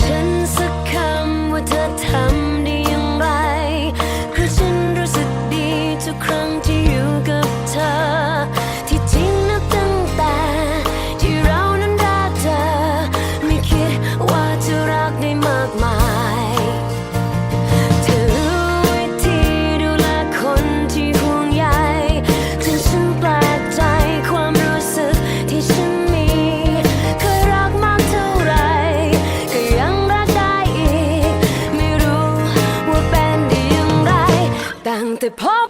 ฉันสักคำว่าเธอทำได้ย่งไรเพราะฉันรู้สึกดีทุกครั้งที่อยู่กับเธอ The Pop!